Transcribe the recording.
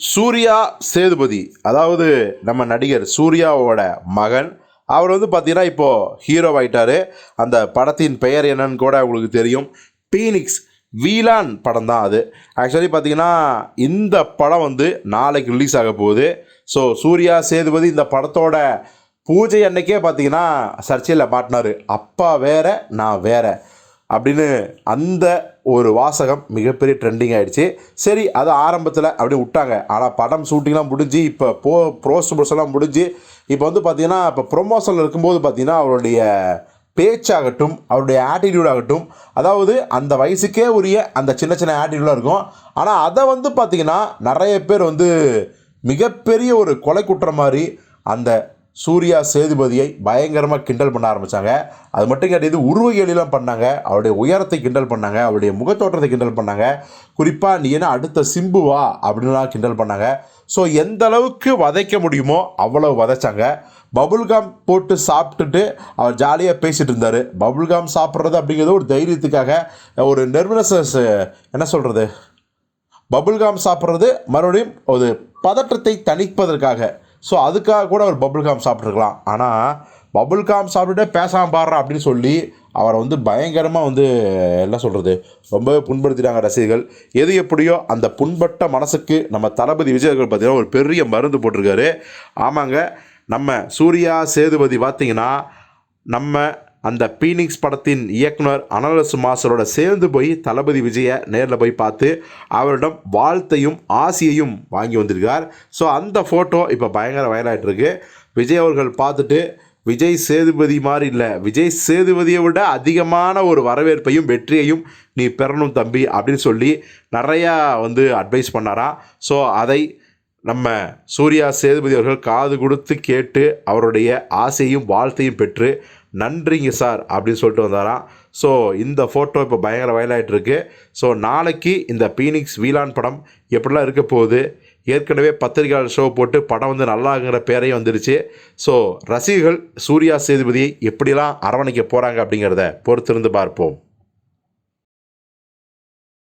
சூர்யா சேதுபதி அதாவது நம்ம நடிகர் சூர்யாவோட மகன். அவர் வந்து பார்த்தீங்கன்னா இப்போது ஹீரோ ஆகிட்டார் அந்த படத்தின் பெயர் என்னன்னு கூட உங்களுக்கு தெரியும். பீனிக்ஸ் வீலான் படம் தான் அது. ஆக்சுவலி பார்த்தீங்கன்னா இந்த படம் வந்து நாளைக்கு ரிலீஸ் ஆக போகுது. ஸோ சூர்யா சேதுபதி இந்த படத்தோட பூஜை அன்னைக்கே பார்த்தீங்கன்னா சர்ச்சையில் மாட்டினார். அப்பா வேற நான் வேற. அப்படின்னு அந்த ஒரு வாசகம் மிகப்பெரிய ட்ரெண்டிங் ஆகிடுச்சு சரி அது ஆரம்பத்தில் அப்படியே விட்டாங்க. ஆனால் படம் ஷூட்டிங்லாம் முடிஞ்சு இப்போ போ ப்ரோஸ் எல்லாம் முடிஞ்சு இப்போ வந்து பார்த்திங்கன்னா இப்போ ப்ரொமோஷனில் இருக்கும்போது பார்த்தீங்கன்னா அவருடைய பேச்சாகட்டும் அவருடைய ஆட்டிடியூட் ஆகட்டும் அதாவது அந்த வயசுக்கே உரிய அந்த சின்ன சின்ன ஆட்டிடியூடாக இருக்கும். ஆனால் அதை வந்து பார்த்திங்கன்னா நிறைய பேர் வந்து மிகப்பெரிய ஒரு கொலை குற்றம் மாதிரி அந்த சூர்யா சேதுபதியை பயங்கரமாக கிண்டல் பண்ண ஆரம்பித்தாங்க அது மட்டும் கிடையாது உருவ கேலிலாம் பண்ணாங்க. அவருடைய உயரத்தை கிண்டல் பண்ணாங்க. அவருடைய முகத்தோற்றத்தை கிண்டல் பண்ணாங்க. குறிப்பாக நீ என்ன அடுத்த சிம்புவா அப்படின்லாம் கிண்டல் பண்ணாங்க. ஸோ எந்த அளவுக்கு வதைக்க முடியுமோ அவ்வளோ வதைச்சாங்க. பபுல்காம் போட்டு சாப்பிட்டுட்டு அவர் ஜாலியாக பேசிகிட்டு இருந்தார். பபுல்காம் சாப்பிட்றது அப்படிங்கிறது ஒரு தைரியத்துக்காக ஒரு நெர்வனஸஸ் என்ன சொல்கிறது பபுல்காம் சாப்பிட்றது மறுபடியும் ஒரு பதற்றத்தை தணிப்பதற்காக. ஸோ அதுக்காக கூட அவர் பபுல்காம் சாப்பிட்ருக்கலாம் ஆனால் பபுல்காம் சாப்பிட்டுட்டே பேசாமல் பாடுறா அப்படின்னு சொல்லி அவரை வந்து பயங்கரமாக வந்து என்ன சொல்கிறது ரொம்பவே புண்படுத்திட்டாங்க ரசிகர்கள். எது எப்படியோ அந்த புண்பட்ட மனசுக்கு நம்ம தளபதி விஜயர்கள் பார்த்திங்கன்னா பார்த்தீங்கன்னா ஒரு பெரிய மருந்து போட்டிருக்காரு. ஆமாங்க நம்ம சூர்யா சேதுபதி பார்த்தீங்கன்னா நம்ம அந்த பீனிக்ஸ் படத்தின் இயக்குனர் அனலசு மாஸ்டரோட சேர்ந்து போய் தளபதி விஜயை நேரில் போய் பார்த்து அவரிடம் வாழ்த்தையும் ஆசையையும் வாங்கி வந்திருக்கார். ஸோ அந்த ஃபோட்டோ இப்போ பயங்கர வயலாகிட்டு இருக்கு விஜய் அவர்கள் பார்த்துட்டு விஜய் சேதுபதி மாதிரி இல்லை. விஜய் சேதுபதியை விட அதிகமான ஒரு வரவேற்பையும் வெற்றியையும் நீ பெறணும் தம்பி அப்படின்னு சொல்லி நிறையா வந்து அட்வைஸ் பண்ணாராம். ஸோ அதை நம்ம சூர்யா சேதுபதி அவர்கள் காது கொடுத்து கேட்டு அவருடைய ஆசையும் வாழ்த்தையும் பெற்று நன்றிங்க சார் அப்படின்னு சொல்லிட்டு வந்தாராம். ஸோ இந்த ஃபோட்டோ இப்போ பயங்கர வயலாயிட்டு இருக்கு ஸோ நாளைக்கு இந்த பீனிக்ஸ் வீலான் படம் எப்படிலாம் இருக்க போகுது? ஏற்கனவே பத்திரிகையாளர் ஷோ போட்டு படம் வந்து நல்லாங்கிற பேரையும் வந்துருச்சு. ஸோ ரசிகர்கள் சூர்யா சேதுபதியை எப்படிலாம் அரவணைக்க போகிறாங்க அப்படிங்கிறத பொறுத்திருந்து பார்ப்போம்.